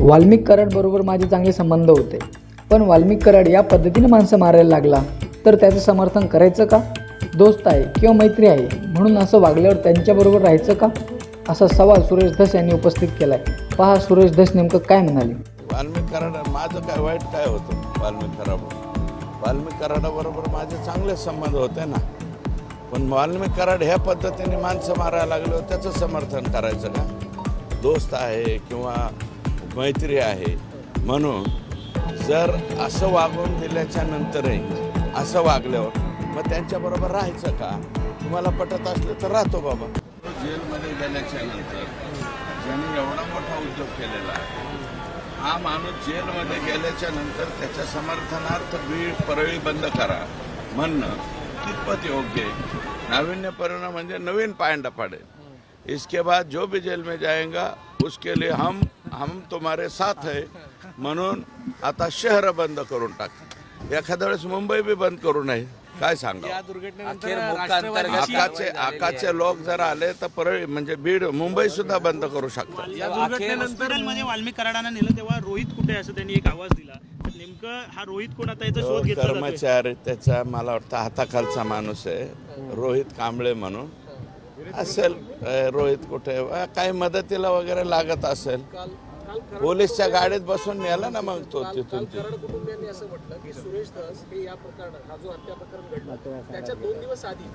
वाल्मिक कराडबरोबर माझे चांगले संबंध होते. पण वाल्मिक कराड या पद्धतीने माणसं मारायला लागला. तर त्याचं समर्थन करायचं का? दोस्त आहे किंवा मैत्री आहे म्हणून असं वागल्यावर त्यांच्याबरोबर राहायचं का? असा सवाल सुरेश धस यांनी उपस्थित केला आहे पहा सुरेश धस नेमकं काय म्हणाले? वाल्मिक कराड माझं काय वाईट काय होतं? वाल्मिक कराड वाल्मिक कराडाबरोबर माझे चांगले संबंध होते ना. पण वाल्मिक कराड ह्या पद्धतीने माणसं मारायला लागलो त्याचं समर्थन करायचं का? दोस्त आहे किंवा मैत्री आहे. म्हणून जर असं वागून दिल्याच्या नंतरही असं वागल्यावर मग त्यांच्याबरोबर राहायचं का? तुम्हाला पटत असलं तर राहतो बाबा. जेलमध्ये गेल्याच्यानंतर ज्यांनी एवढा मोठा उद्योग केलेला आहे हा माणूस जेलमध्ये गेल्याच्यानंतर त्याच्या समर्थनार्थ बीड परळी बंद करा. म्हणणं कितपत योग्य आहे? परिणाम म्हणजे नवीन पायंडा पाडेल. इसके बाद जो भी जेल में जाएगा उसके लिए हम हम तुम्हारे साथ है म्हणून आता शहर बंद करून टाक. एखाद्या वेळेस मुंबई बी बंद करू नये. काय सांगा आकाचे आकाचे लोक जर आले तर परळी म्हणजे बीड मुंबई सुद्धा बंद करू शकतात. या दुर्घटनेनंतरमध्ये वाल्मिक कराडांना नेलं तेव्हा रोहित कुठे आहे असं त्यांनी एक आवाज दिला. तर नेमकं हा रोहित कोण आता याचा शोध घेतला जातोय. कर्मचारी त्याचा मला वाटतं हाताखालचा माणूस आहे. रोहित कांबळे म्हणून. असेल रोहित कुठे काही मदतीला वगैरे लागत असेल. पोलीसच्या गाडीत बसून नेला ना मग तो तिथून ते. कराड कुटुंबियांनी असं म्हटलं की सुरेश धस हे या प्रकरणात हा जो हत्या प्रकरण घडला त्याच्या दोन दिवस आधी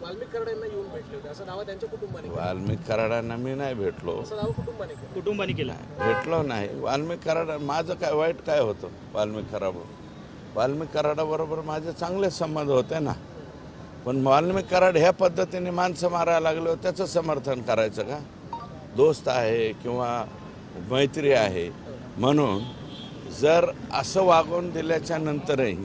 वाल्मिक कराड यांना येऊन भेटले होते. असं दावा त्यांच्या कुटुंबाने केला. वाल्मिक कराडांना मी नाही भेटलो. असं दावा कुटुंबाने केला. कुटुंबाने केला. भेटलो नाही. वाल्मिक कराड माझं काय वाईट काय होतं वाल्मिक कराड वाल्मिक कराडाबरोबर माझे चांगले संबंध होते ना. पण वाल्मिक कराड ह्या पद्धतीने माणसं मारायला लागलो त्याचं समर्थन करायचं का? दोस्त आहे किंवा मैत्री आहे. म्हणून जर असं वागून दिल्याच्या नंतरही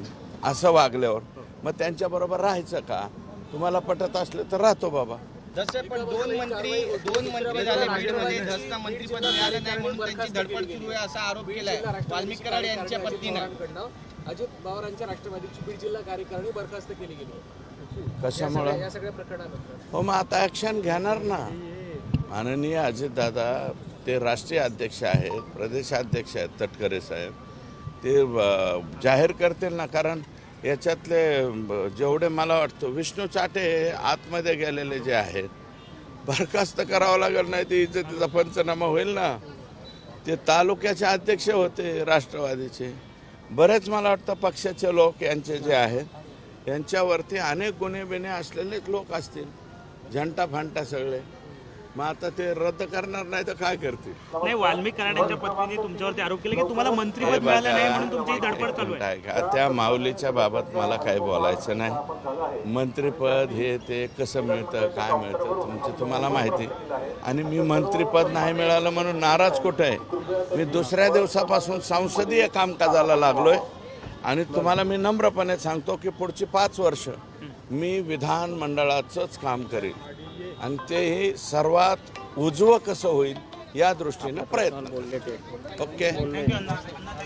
असं वागल्यावर मग त्यांच्याबरोबर राहायचं का? तुम्हाला पटत असलं तर राहतो बाबा. जसे पण दोन मंत्री दोन मंत्री झाले बीडमध्ये धस्ता मंत्रीपद मिळालं नाही म्हणून त्यांची धडपड सुरू आहे असा आरोप केलाय वाल्मिक कराड यांच्या पत्नीनं पत्नीनं. अजित पवारांच्या राष्ट्रवादीची बीड जिल्हा कार्यकारिणी बरखास्त केली गेली. कशामुळं? हो मग आता ॲक्शन घेणार ना. माननीय अजितदादा ते राष्ट्रीय अध्यक्ष आहेत प्रदेशाध्यक्ष आहेत तटकरे साहेब. ते जाहीर करतील ना कारण याच्यातले जेवढे मला वाटतं विष्णू चाटे आतमध्ये गेलेले जे आहेत बरखास्त करावं लागेल नाही ते इज्जतीचा पंचनामा होईल ना. ते तालुक्याचे अध्यक्ष होते राष्ट्रवादीचे. बरेच मला वाटतं पक्षाचे लोक यांचे जे आहेत यांच्यावरती अनेक गुन्हे बिन्हे असलेलेच लोक असतील. झंटा फांटा सगळे. मग आता ते रद्द करणार नाही तर काय करतील? नाही वाल्मिक पत्नीने तुमच्यावरती आरोप केला की तुम्हाला मंत्रीपद मिळालं नाही म्हणून तुमची बघा, धडपड चालू आहे. ऐका. त्या माऊलीच्या बाबत मला काही बोलायचं नाही. मंत्रीपद हे ते कसं मिळतं काय मिळतं तुमचं तुम्हाला माहिती. आणि मी मंत्रीपद नाही मिळालं म्हणून नाराज कुठं आहे? मी दुसऱ्या दिवसापासून संसदीय कामकाजाला लागलोय. आणि तुम्हाला मी नम्रपणे सांगतो की पुढची पाच वर्ष मी विधानमंडळाचंच काम करेन. आणि तेही सर्वात उजवं कसं होईल या दृष्टीनं प्रयत्न. ओके?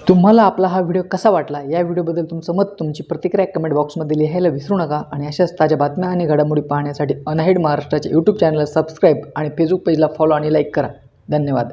तुम्हाला आपला हा व्हिडिओ कसा वाटला? या व्हिडिओबद्दल तुमचं मत तुमची प्रतिक्रिया कमेंट बॉक्समध्ये लिहायला विसरू नका. आणि अशाच ताज्या बातम्या आणि घडामोडी पाहण्यासाठी अनहेड महाराष्ट्राच्या यूट्यूब चॅनलला सबस्क्राईब आणि फेसबुक पेजला फॉलो आणि लाईक करा. धन्यवाद.